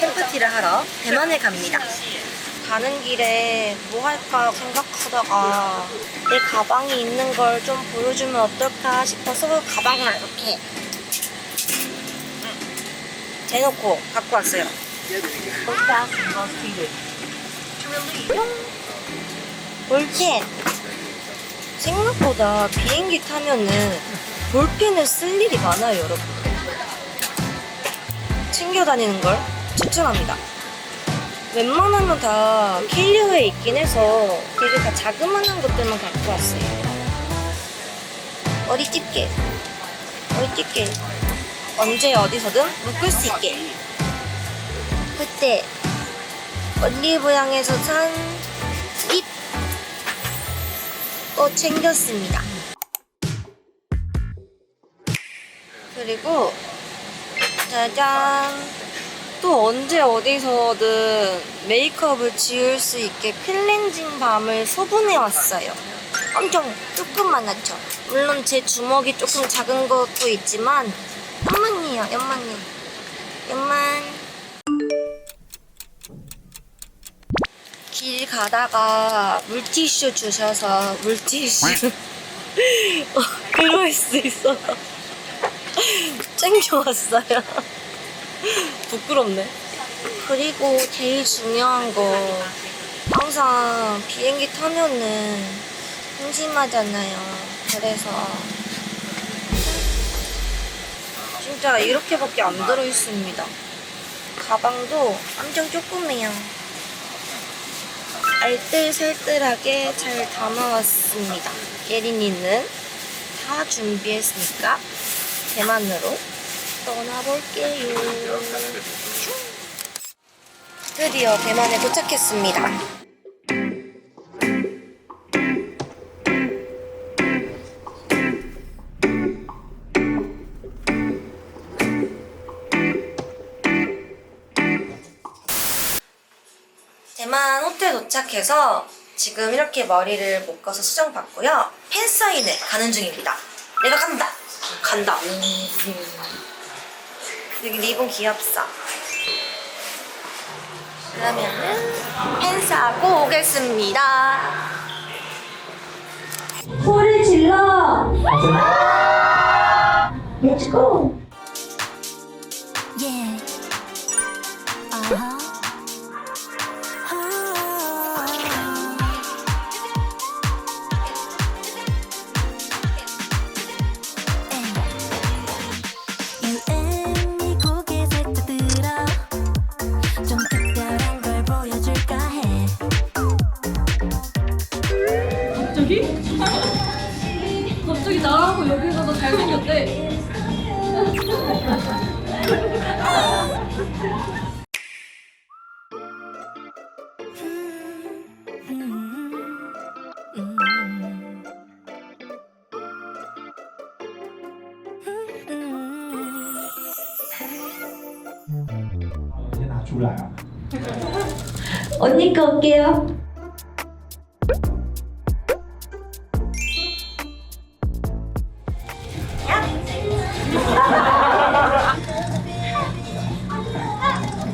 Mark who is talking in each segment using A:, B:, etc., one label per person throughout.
A: 팬파티를 하러 대만에 갑니다. 가는 길에 뭐 할까 생각하다가 내 가방이 있는 걸 좀 보여주면 어떨까 싶어서 가방을 이렇게 대놓고 갖고 왔어요. 볼펜 생각보다 비행기 타면은 볼펜을 쓸 일이 많아요 여러분 챙겨 다니는 걸 추천합니다. 웬만하면 다 캐리어에 있긴 해서 되게 다 자그마한 것들만 갖고 왔어요. 어디 집게. 어디 집게. 언제 어디서든 묶을 수 있게. 그때 올리브영에서 산 립 또 챙겼습니다. 그리고 짜잔 또 언제 어디서든 메이크업을 지울 수 있게 클렌징 밤을 소분해 왔어요. 엄청 조금만하죠. 물론 제 주먹이 조금 작은 것도 있지만 연만이에요, 연만이. 연만. 길 가다가 물티슈 주셔서 물티슈 어, 그럴 수 있어서 챙겨왔어요. 부끄럽네. 그리고 제일 중요한 거 항상 비행기 타면은 심심하잖아요. 그래서 진짜 이렇게밖에 안 들어 있습니다. 가방도 엄청 조그매요. 알뜰살뜰하게 잘 담아왔습니다. 예린이는 다 준비했으니까 대만으로 떠나볼게요. 슝. 드디어 대만에 도착했습니다. 대만 호텔 도착해서 지금 이렇게 머리를 묶어서 수정 받고요. 팬 사인회 가는 중입니다. 내가 간다. 간다. 여기 리본 귀엽어. 그러면은 팬 사고 오겠습니다. 소리 질러. Let's go.
B: Yeah.
C: 갑자기? 갑자기 나하고 여기가 더 잘생겼대.
A: 언니 거 올게요.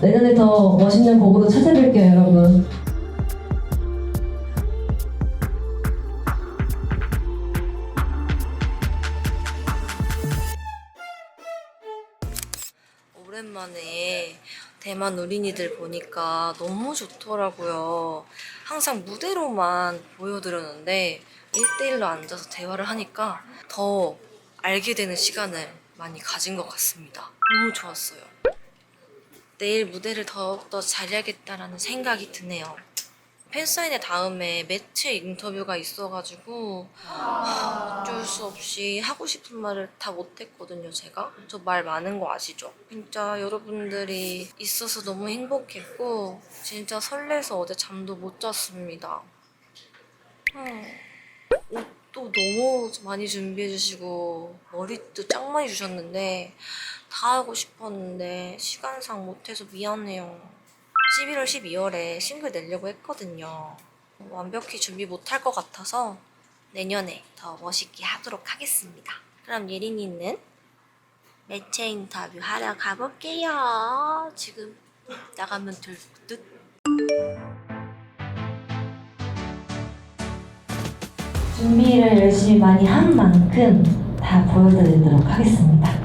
D: 내년에 더 멋있는 보고도 찾아뵐게요, 여러분.
A: 오랜만에 대만 어린이들 보니까 너무 좋더라고요. 항상 무대로만 보여드렸는데 1대1로 앉아서 대화를 하니까 더 알게 되는 시간을 많이 가진 것 같습니다. 너무 좋았어요. 내일 무대를 더욱더 잘해야겠다라는 생각이 드네요. 팬사인회 다음에 매체 인터뷰가 있어가지고 하, 어쩔 수 없이 하고 싶은 말을 다 못했거든요 제가 저 말 많은 거 아시죠? 진짜 여러분들이 있어서 너무 행복했고 진짜 설레서 어제 잠도 못 잤습니다 음, 옷도 너무 많이 준비해 주시고 머리도 짱 많이 주셨는데 다 하고 싶었는데 시간상 못해서 미안해요 11월, 12월에 싱글 내려고 했거든요. 완벽히 준비 못할 것 같아서 내년에 더 멋있게 하도록 하겠습니다. 그럼 예린이는 매체 인터뷰 하러 가볼게요. 지금 나가면 될 듯.
D: 준비를 열심히 많이 한 만큼 다 보여드리도록 하겠습니다.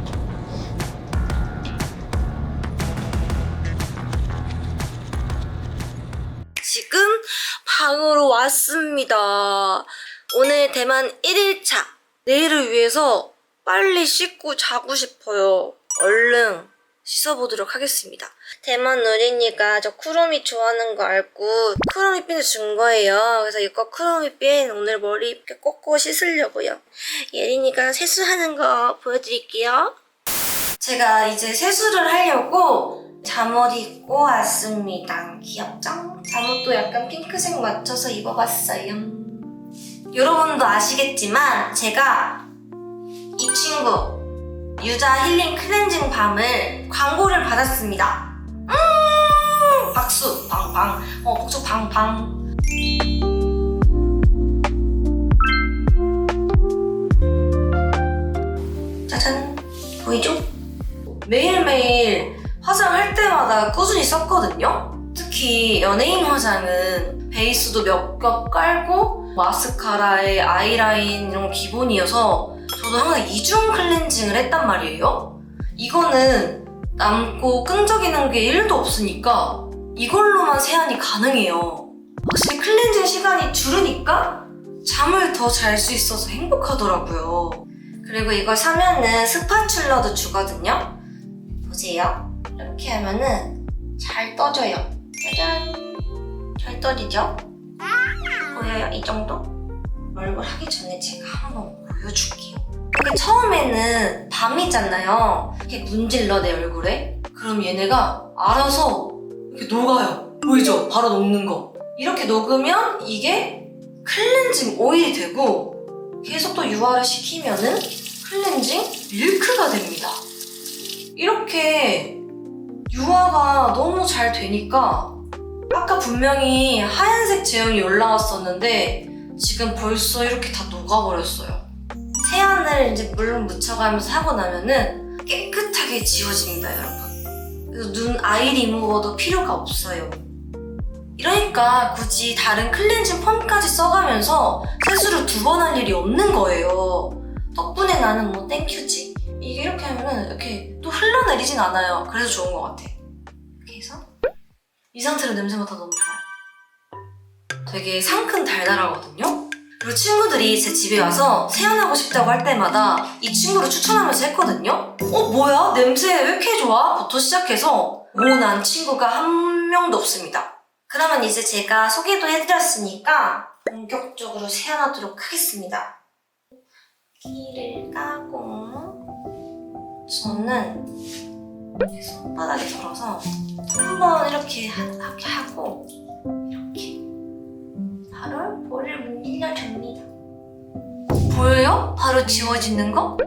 A: 지금 방으로 왔습니다. 오늘 대만 1일차. 내일을 위해서 빨리 씻고 자고 싶어요. 얼른 씻어보도록 하겠습니다. 대만 어린이가 저 쿠로미 좋아하는 거 알고 쿠로미 핀을 준 거예요. 그래서 이거 쿠로미 핀 오늘 머리 이렇게 꽂고 씻으려고요. 예린이가 세수하는 거 보여드릴게요. 제가 이제 세수를 하려고 잠옷 입고 왔습니다. 귀엽죠? 잠옷도 약간 핑크색 맞춰서 입어봤어요. 여러분도 아시겠지만 제가 이 친구 유자 힐링 클렌징 밤을 광고를 받았습니다. 음 박수 빵빵 어 박수 빵빵 짜잔 보이죠? 매일매일 화장할 때마다 꾸준히 썼거든요. 특히 연예인 화장은 베이스도 몇 겹 깔고 마스카라에 아이라인 이런 거 기본이어서 저도 항상 이중 클렌징을 했단 말이에요. 이거는 남고 끈적이는 게 1도 없으니까 이걸로만 세안이 가능해요. 확실히 클렌징 시간이 줄으니까 잠을 더 잘 수 있어서 행복하더라고요. 그리고 이걸 사면은 스파츌러도 주거든요. 보세요. 이렇게 하면은 잘 떠져요. 짜잔. 잘 떠지죠? 보여요? 이 정도? 얼굴 하기 전에 제가 한번 보여줄게요. 이게 처음에는 밤이잖아요. 이렇게 문질러 내 얼굴에. 그럼 얘네가 알아서 이렇게 녹아요. 보이죠? 바로 녹는 거. 이렇게 녹으면 이게 클렌징 오일이 되고 계속 또 유화를 시키면은 클렌징 밀크가 됩니다. 이렇게 유화가 너무 잘 되니까 아까 분명히 하얀색 제형이 올라왔었는데 지금 벌써 이렇게 다 녹아버렸어요. 세안을 이제 물 묻혀가면서 하고 나면은 깨끗하게 지워집니다, 여러분. 그래서 눈 아이 리무버도 필요가 없어요. 이러니까 굳이 다른 클렌징 펌까지 써가면서 세수를 두 번 할 일이 없는 거예요. 덕분에 나는 뭐 땡큐지. 이게 이렇게 하면은 이렇게 또 흘러내리진 않아요. 그래서 좋은 것 같아. 이렇게 해서 이 상태로 냄새 맡아 너무 좋아요. 되게 상큼 달달하거든요. 그리고 친구들이 제 집에 와서 세안하고 싶다고 할 때마다 이 친구를 추천하면서 했거든요. 어 뭐야 냄새 왜 이렇게 좋아? 부터 시작해서 오난 친구가 한 명도 없습니다. 그러면 이제 제가 소개도 해드렸으니까 본격적으로 세안하도록 하겠습니다. 끼를 까고 저는 이렇게 손바닥에 덜어서 한 번 이렇게 하, 하게 하고 이렇게 바로 볼을 문질러 줍니다. 보여요? 바로 지워지는 거?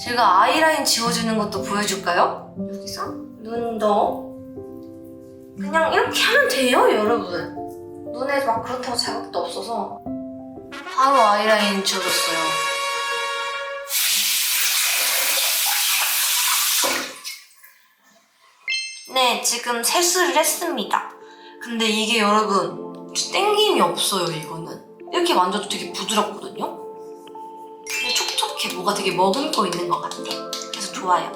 A: 제가 아이라인 지워주는 것도 보여줄까요? 여기서 눈도 그냥 이렇게 하면 돼요, 여러분. 눈에 막 그렇다고 자극도 없어서 바로 아이라인 지워줬어요. 네, 지금 세수를 했습니다. 근데 이게 여러분 땡김이 없어요, 이거는. 이렇게 만져도 되게 부드럽거든요? 근데 촉촉해. 뭐가 되게 거 있는 것 같아. 그래서 좋아요.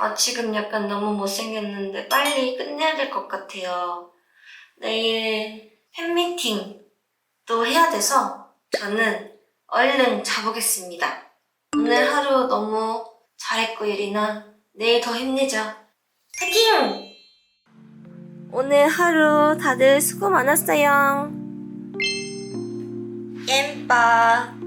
A: 아, 지금 약간 너무 못생겼는데 빨리 끝내야 될 것 같아요. 내일 팬미팅 또 해야 돼서 저는 얼른 자보겠습니다. 오늘 하루 너무 잘했고 예린아 내일 더 힘내자. 파이팅! 오늘 하루 다들 수고 많았어요. 엠빠